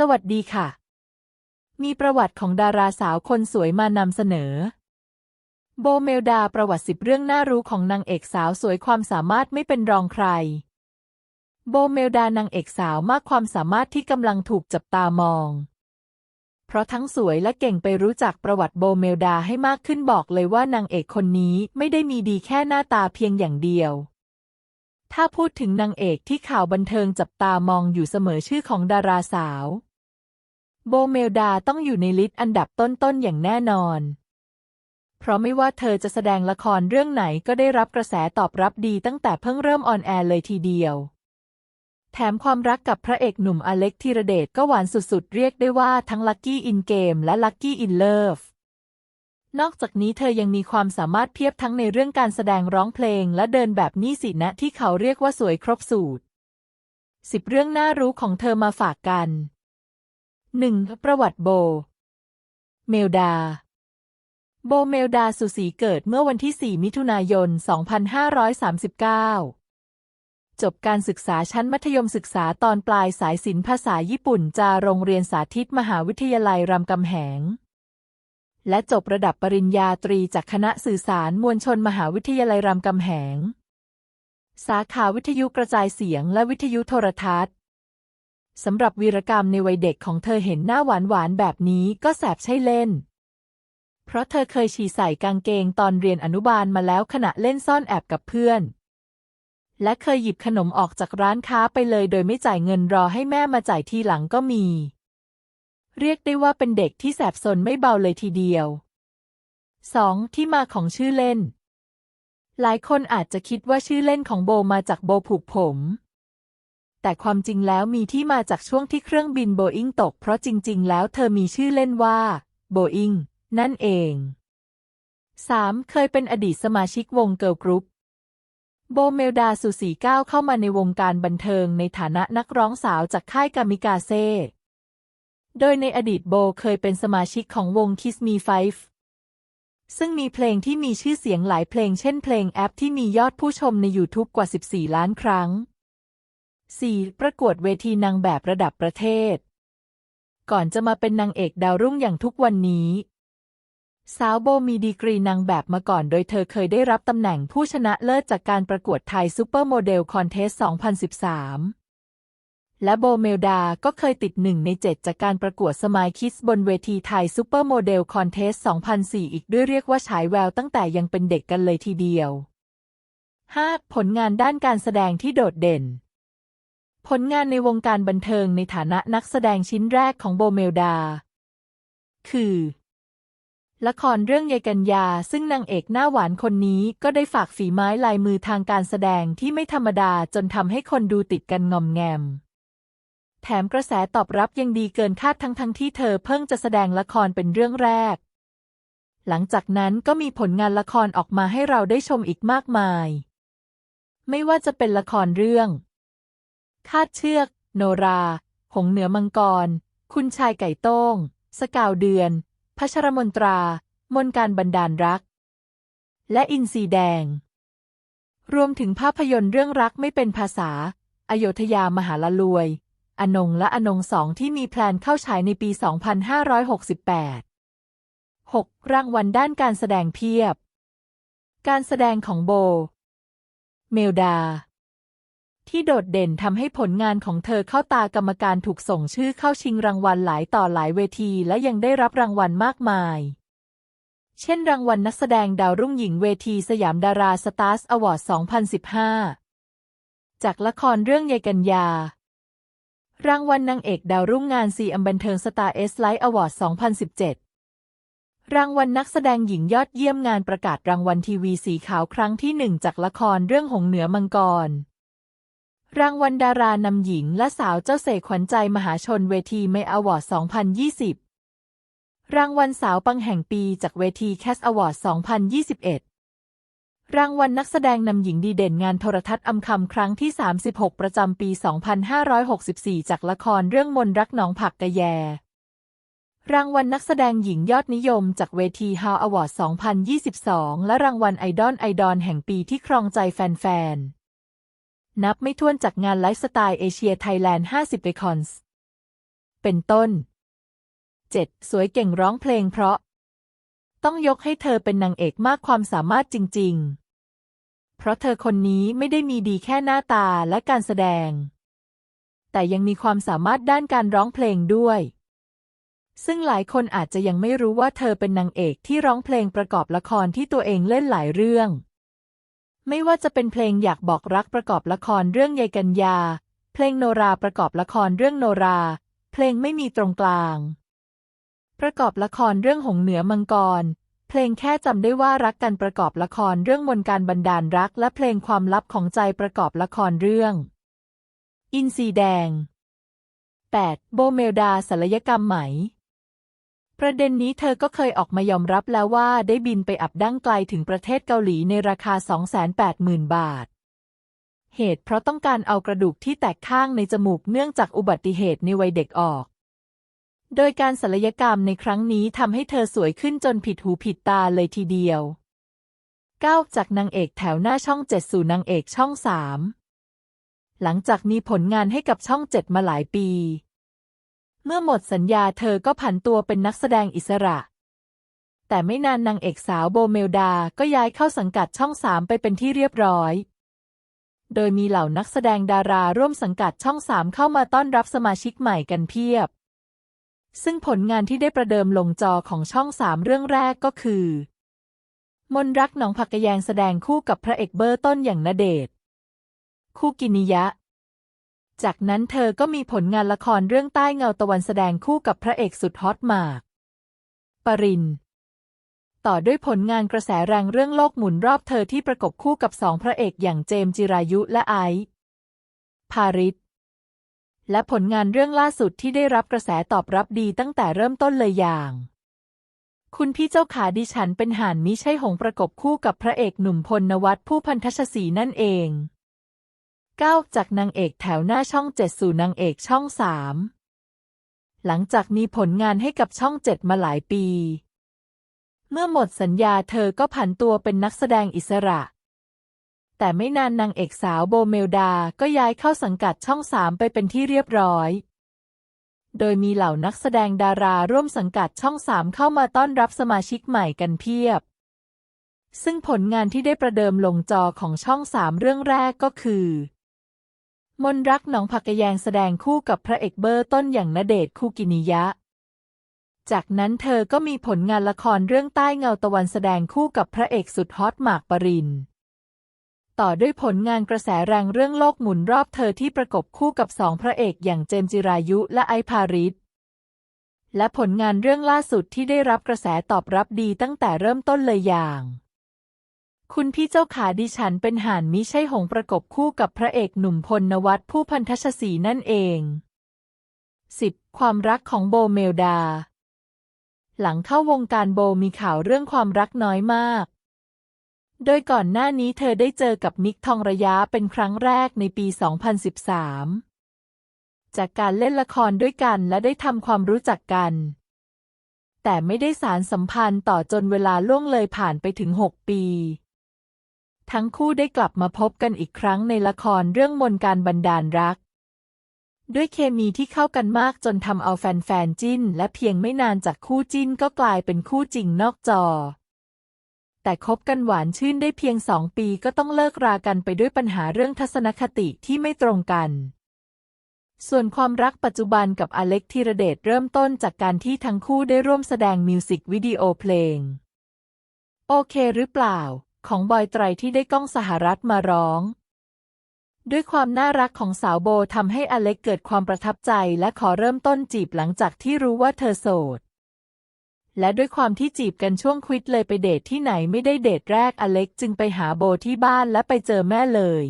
สวัสดีค่ะ มีประวัติของดาราสาวคนสวยมานำเสนอ โบเมลดาประวัติสิบเรื่องน่ารู้ของนางเอกสาวสวยความสามารถไม่เป็นรองใคร โบเมลดานางเอกสาวมากความสามารถที่กำลังถูกจับตามอง เพราะทั้งสวยและเก่งไปรู้จักประวัติโบเมลดาให้มากขึ้นบอกเลยว่านางเอกคนนี้ไม่ได้มีดีแค่หน้าตาเพียงอย่างเดียวถ้าพูดถึงนางเอกที่ข่าวบันเทิงจับตามองอยู่เสมอชื่อของดาราสาว โบเมลดาต้องอยู่ในลิสต์อันดับต้นๆอย่างแน่นอน เพราะไม่ว่าเธอจะแสดงละครเรื่องไหนก็ได้รับกระแสตอบรับดีตั้งแต่เพิ่งเริ่มออนแอร์เลยทีเดียว แถมความรักกับพระเอกหนุ่มอเล็กธีรเดชก็หวานสุดๆ เรียกได้ว่าทั้งลั c กี้อินเกมและลั c กี้อินเลิฟนอกจากนี้เธอยังมีความสามารถเพียบทั้งในเรื่องการแสดงร้องเพลงและเดินแบบนี้สินะที่เขาเรียกว่าสวยครบสูตรสิบเรื่องน่ารู้ของเธอมาฝากกัน 1. ประวัติโบ เมลดา โบเมลดาสุสีเกิดเมื่อวันที่ 4 มิถุนายน 2539 จบการศึกษาชั้นมัธยมศึกษาตอนปลายสายศิลป์ภาษาญี่ปุ่นจาโรงเรียนสาธิตมหาวิทยาลัยรามคำแหง และจบระดับปริญญาตรีจากคณะสื่อสารมวลชนมหาวิทยาลัยรามคำแหง สาขาวิทยุกระจายเสียงและวิทยุโทรทัศน์ สำหรับวีรกรรมในวัยเด็กของเธอเห็นหน้าหวานหวานแบบนี้ก็แสบใช่เล่น เพราะเธอเคยฉี่ใส่กางเกงตอนเรียนอนุบาลมาแล้วขณะเล่นซ่อนแอบกับเพื่อน และเคยหยิบขนมออกจากร้านค้าไปเลยโดยไม่จ่ายเงินรอให้แม่มาจ่ายทีหลังก็มี เรียกได้ว่าเป็นเด็กที่แสบสนไม่เบาเลยทีเดียว 2. ที่มาของชื่อเล่น หลายคนอาจจะคิดว่าชื่อเล่นของโบมาจากโบผูกผม แต่ความจริงแล้วมีที่มาจากช่วงที่เครื่องบินโบอิงตก เพราะจริง ๆ แล้วเธอมีชื่อเล่นว่าโบอิงนั่นเอง 3. เคยเป็นอดีตสมาชิกวงเกิร์ลกรุ๊ปโบเมลดาสุสีก้าวเข้ามาในวงการบันเทิงในฐานะนักร้องสาวจากค่ายกามิกาเซ่ โดยในอดีตโบเคยเป็นสมาชิกของวง Kiss Me Five ซึ่งมีเพลงที่มีชื่อเสียงหลายเพลงเช่นเพลงแอปที่มียอดผู้ชมใน YouTube กว่า 14 ล้านครั้ง 4. ประกวดเวทีนางแบบระดับประเทศ ก่อนจะมาเป็นนางเอกดาวรุ่งอย่างทุกวันนี้ สาวโบมีดีกรีนางแบบมาก่อนโดยเธอเคยได้รับตำแหน่งผู้ชนะเลิศจากการประกวดไทยซูเปอร์โมเดลคอนเทส 2013 และโบเมลดาก็เคยติดหนึ่งในเจ็ดจากการประกวดสมายคิสบนเวทีไทยซูเปอร์โมเดลคอนเทส 2004 อีกด้วยเรียกว่าฉายแววตั้งแต่ยังเป็นเด็กกันเลยทีเดียว 5. ผลงานด้านการแสดงที่โดดเด่น ผลงานในวงการบันเทิงในฐานะนักแสดงชิ้นแรกของโบเมลดา คือ ละครเรื่องยายกัญญา ซึ่งนางเอกหน้าหวานคนนี้ก็ได้ฝากฝีไม้ลายมือทางการแสดงที่ไม่ธรรมดาจนทำให้คนดูติดกันงอมแงม แถมกระแสตอบรับยังดีเกินคาดทั้งทั้งที่เธอเพิ่งจะแสดงละครเป็นเรื่องแรก หลังจากนั้นก็มีผลงานละครออกมาให้เราได้ชมอีกมากมาย ไม่ว่าจะเป็นละครเรื่อง คาดเชือก โนรา หงเหนือมังกร คุณชายไก่โต้ง สกาวเดือน พัชรมนตรา มนการบันดาลรัก และอินทรีแดง รวมถึงภาพยนตร์เรื่องรักไม่เป็นภาษา อโยธยามหาละลวย อนงและอนงสองที่มีแพลนเข้าฉายในปี 2568 6. รางวัลด้านการแสดงเพียบ การแสดงของโบ เมลดา ที่โดดเด่นทำให้ผลงานของเธอเข้าตากรรมการถูกส่งชื่อเข้าชิงรางวัลหลายต่อหลายเวทีและยังได้รับรางวัลมากมาย เช่นรางวัลนักแสดงดาวรุ่งหญิงเวทีสยามดาราสตาร์สอวอร์ด 2015 จากละครเรื่องยายกัญญารางวัลนางเอกดาวรุ่งงานซีอัมบันเทิงสตาร์เอสไลท์อวอร์ด 2017 รางวัลนักแสดงหญิงยอดเยี่ยมงานประกาศรางวัลทีวีสีขาวครั้งที่หนึ่งจากละครเรื่องหงเหนือมังกร รางวัลดารานำหญิงและสาวเจ้าเสกขวัญใจมหาชนเวทีเมอวอร์ด 2020 รางวัลสาวปังแห่งปีจากเวทีแคสอวอร์ด 2021 รางวัลนักแสดงนำหญิงดีเด่นงานโทรทัศน์อำคำครั้งที่ 36 ประจำปี 2564 จากละครเรื่องมนรักหนองผักกะแย รางวัลนักแสดงหญิงยอดนิยมจากเวทีฮาวอวอร์ด 2022 และรางวัลไอดอลไอดอลแห่งปีที่ครองใจแฟนๆ นับไม่ถ้วนจากงานไลฟ์สไตล์เอเชียไทยแลนด์ 50เ e คอนส์เป็นต้น 7. สวยเก่งร้องเพลงเพราะ ต้องยกให้เธอเป็นนางเอกมากความสามารถจริง ๆ เพราะเธอคนนี้ไม่ได้มีดีแค่หน้าตาและการแสดง แต่ยังมีความสามารถด้านการร้องเพลงด้วย ซึ่งหลายคนอาจจะยังไม่รู้ว่าเธอเป็นนางเอกที่ร้องเพลงประกอบละครที่ตัวเองเล่นหลายเรื่อง ไม่ว่าจะเป็นเพลงอยากบอกรักประกอบละครเรื่องยายกัญญา เพลงโนราประกอบละครเรื่องโนรา เพลงไม่มีตรงกลาง ประกอบละครเรื่องหงเหนือมังกร เพลงแค่จำได้ว่ารักกันประกอบละครเรื่องมนการบันดาลรัก และเพลงความลับของใจประกอบละครเรื่อง อินทรีแดง 8. โบเมลดาศัลยกรรมไหม ประเด็นนี้เธอก็เคยออกมายอมรับแล้วว่าได้บินไปอับดั้งไกลถึงประเทศเกาหลีในราคา 280,000 บาท เหตุเพราะต้องการเอากระดูกที่แตกข้างในจมูกเนื่องจากอุบัติเหตุในวัยเด็กออก โดยการศัลยกรรมในครั้งนี้ทำให้เธอสวยขึ้นจนผิดหูผิดตาเลยทีเดียวก้าวจากนางเอกแถวหน้าช่องเจ็ดสู่นางเอกช่องสามหลังจากมีผลงานให้กับช่องเจ็ดมาหลายปี เมื่อหมดสัญญาเธอก็ผันตัวเป็นนักแสดงอิสระ แต่ไม่นานนางเอกสาวโบเมลดาก็ย้ายเข้าสังกัดช่องสามไปเป็นที่เรียบร้อย โดยมีเหล่านักแสดงดาราร่วมสังกัดช่องสามเข้ามาต้อนรับสมาชิกใหม่กันเพียบ ซึ่งผลงานที่ได้ประเดิมลงจอของช่องสามเรื่องแรกก็คือ มนรักหนองผักกแยงแสดงคู่กับพระเอกเบอร์ต้นอย่างณเดชคู่กินิยะ จากนั้นเธอก็มีผลงานละครเรื่องใต้เงาตะวันแสดงคู่กับพระเอกสุดฮอตมาก ปริน ต่อด้วยผลงานกระแสแรงเรื่องโลกหมุนรอบเธอที่ประกบคู่กับสองพระเอกอย่างเจมจิรายุและไอซ์พาริสและผลงานเรื่องล่าสุดที่ได้รับกระแสตอบรับดีตั้งแต่เริ่มต้นเลยอย่าง คุณพี่เจ้าขาดิฉันเป็นห่านมิใช่หงประกบคู่กับพระเอกหนุ่มพลนวัตผู้พันธชศรีนั่นเอง ก้าวจากนางเอกแถวหน้าช่องเจ็ดสู่นางเอกช่องสามหลังจากมีผลงานให้กับช่องเจ็ดมาหลายปี เมื่อหมดสัญญาเธอก็ผันตัวเป็นนักแสดงอิสระ แต่ไม่นานนางเอกสาวโบเมลดาก็ย้ายเข้าสังกัดช่องสามไปเป็นที่เรียบร้อย โดยมีเหล่านักแสดงดาราร่วมสังกัดช่องสามเข้ามาต้อนรับสมาชิกใหม่กันเพียบซึ่งผลงานที่ได้ประเดิมลงจอของช่องสามเรื่องแรกก็คือ มนรักหนองผักกะแยงแสดงคู่กับพระเอกเบอร์ต้นอย่างณเดชคูกินิยะ จากนั้นเธอก็มีผลงานละครเรื่องใต้เงาตะวันแสดงคู่กับพระเอกสุดฮอตหมากปริน ต่อด้วยผลงานกระแสแรงเรื่องโลกหมุนรอบเธอที่ประกบคู่กับสองพระเอกอย่างเจมจิรายุและไอพาริสและผลงานเรื่องล่าสุดที่ได้รับกระแสตอบรับดีตั้งแต่เริ่มต้นเลยอย่าง คุณพี่เจ้าขาดิฉันเป็นห่านมิใช่หงประกบคู่กับพระเอกหนุ่มพลนวัตผู้พันธชสีนั่นเอง 10. ความรักของโบเมลดา หลังเข้าวงการโบมีข่าวเรื่องความรักน้อยมาก โดยก่อนหน้านี้เธอได้เจอกับมิกทองระยะเป็นครั้งแรกในปี 2013 จากการเล่นละครด้วยกันและได้ทำความรู้จักกัน แต่ไม่ได้สารสัมพันธ์ต่อจนเวลาล่วงเลยผ่านไปถึง 6 ปี ทั้งคู่ได้กลับมาพบกันอีกครั้งในละครเรื่องมนการบันดาลรัก ด้วยเคมีที่เข้ากันมากจนทำเอาแฟนๆจิ้น และเพียงไม่นานจากคู่จิ้นก็กลายเป็นคู่จริงนอกจอ แต่คบกันหวานชื่นได้เพียงสองปีก็ต้องเลิกรากันไปด้วยปัญหาเรื่องทัศนคติที่ไม่ตรงกันส่วนความรักปัจจุบันกับอเล็กธีรเดชเริ่มต้นจากการที่ทั้งคู่ได้ร่วมแสดงมิวสิกวิดีโอเพลง โอเคหรือเปล่า ของบอยไตรที่ได้ก้องสหรัฐมาร้อง ด้วยความน่ารักของสาวโบทำให้อเล็กเกิดความประทับใจและขอเริ่มต้นจีบหลังจากที่รู้ว่าเธอโสด และด้วยความที่จีบกันช่วงควิดเลยไปเดทที่ไหนไม่ได้เดทแรกอเล็กจึงไปหาโบที่บ้านและไปเจอแม่เลย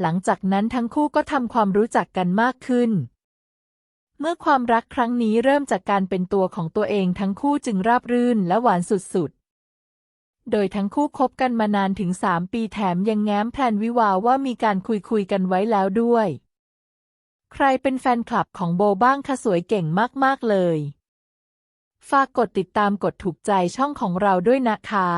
หลังจากนั้นทั้งคู่ก็ทำความรู้จักกันมากขึ้นเมื่อความรักครั้งนี้เริ่มจากการเป็นตัวของตัวเองทั้งคู่จึงราบรื่นและหวานสุด โดยทั้งคู่คบกันมานานถึงสามปีแถมยังแง้มแพลนวิวาว่ามีการคุยคุยกันไว้แล้วด้วย ใครเป็นแฟนคลับของโบบ้างคะสวยเก่งมาก ๆ เลย ฝากกดติดตามกดถูกใจช่องของเราด้วยนะคะ